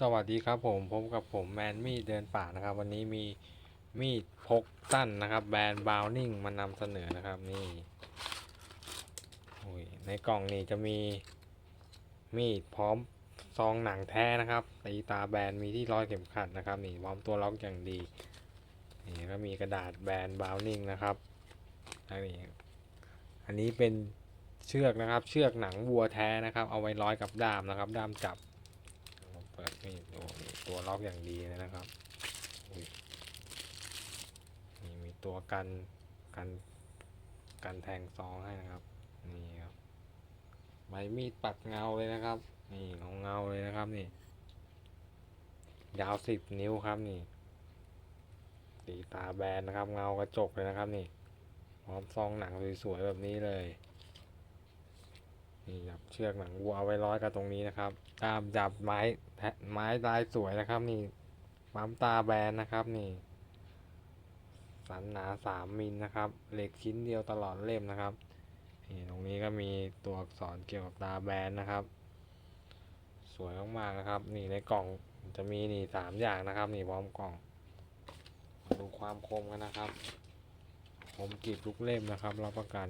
สวัสดีครับผมพบกับผมแมนมีดเดินป่านะครับ วันนี้มีมีดพกสั้นนะครับ แบรนด์บาวนิงมานำเสนอนะครับนี่ในกล่องนี้จะมีมีดพร้อมซองหนังแท้นะครับตีตาแบรนด์มีที่ร้อยเข็มขัดนะครับนี่พร้อมตัวล็อกอย่างดีนี่ก็มีกระดาษแบรนด์บาวนิงนะครับอันนี้อันนี้เป็นเชือกนะครับ เชือกหนังวัวแท้นะครับ เอาไว้ร้อยกับด้ามนะครับ ด้ามจับ นี่ดูนี่ตัวล็อกอย่างดีเลยนะครับนี่มีตัวกันกันกันแทงซองให้นะครับ นี่ครับใบมีดปัดเงาเลยนะครับ นี่เงเงาเลยนะครับนี่ ยาวสิบนิ้วครับนี่ตีตาแบนนะครับ เงากระจกเลยนะครับ นี่พร้อมซองหนังสวยๆแบบนี้เลย นี่ครับเชือกหนังวัวเอาไว้ร้อยกับตรงนี้นะครับ ตามจับไม้ไม้ลายสวยนะครับ นี่ปั๊มตาแบนนะครับนี่ สันหนาสามมิลนะครับ เหล็กชิ้นเดียวตลอดเล่มนะครับนี่ตรงนี้ก็มีตัวอักษรเกี่ยวกับตาแบนนะครับ สวยมากๆนะครับ นี่ในกล่องจะมีนี่สามอย่างนะครับ นี่พร้อมกล่องมาดูความคมกันนะครับ คมกรีบทุกเล่มนะครับรับประกัน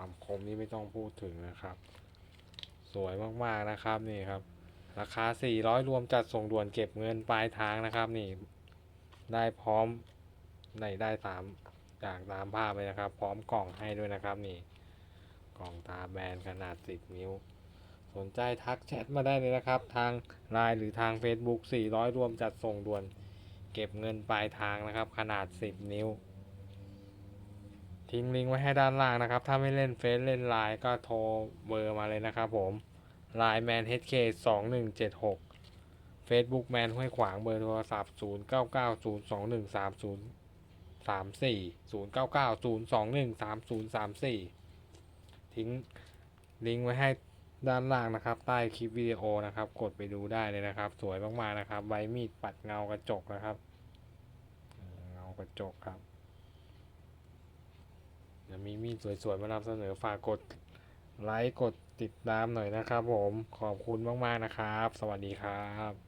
ความคมนี่ไม่ต้องพูดถึงนะครับ สวยมากๆนะครับนี่ครับ ราคา 400 รวมจัดส่งด่วนเก็บเงินปลายทางนะครับนี่ได้พร้อมในได้ตามจากตามภาพเลยนะครับ พร้อมกล่องให้ด้วยนะครับนี่กล่องตาแบนขนาด 10 นิ้ว สนใจทักแชทมาได้เลยนะครับ ทางไลน์หรือทาง Facebook 400 รวมจัดส่งด่วน เก็บเงินปลายทางนะครับ ขนาด 10 นิ้ว ทิ้งลิงก์ไว้ให้ด้านล่างนะครับ ถ้าไม่เล่นเฟซเล่นไลน์ก็โทรเบอร์มาเลยนะครับผมไลน์แมน HK 2 1 7 6 Facebook แมนห้วยขวางเบอร์โทรศัพท์0 9 9 0 2 1 3 0 3 4 0 9 9 0 2 1 3 0 3 4ทิ้งลิงก์ไว้ให้ด้านล่างนะครับ ใต้คลิปวิดีโอนะครับ กดไปดูได้เลยนะครับ สวยมากๆนะครับ ใบมีดปัดเงากระจกนะครับ เงากระจกครับ ยวมีมีดสวยๆมานำเสนอฝากกดไลค์กดติดตามหน่อยนะครับผมขอบคุณมากๆนะครับ สวัสดีครับ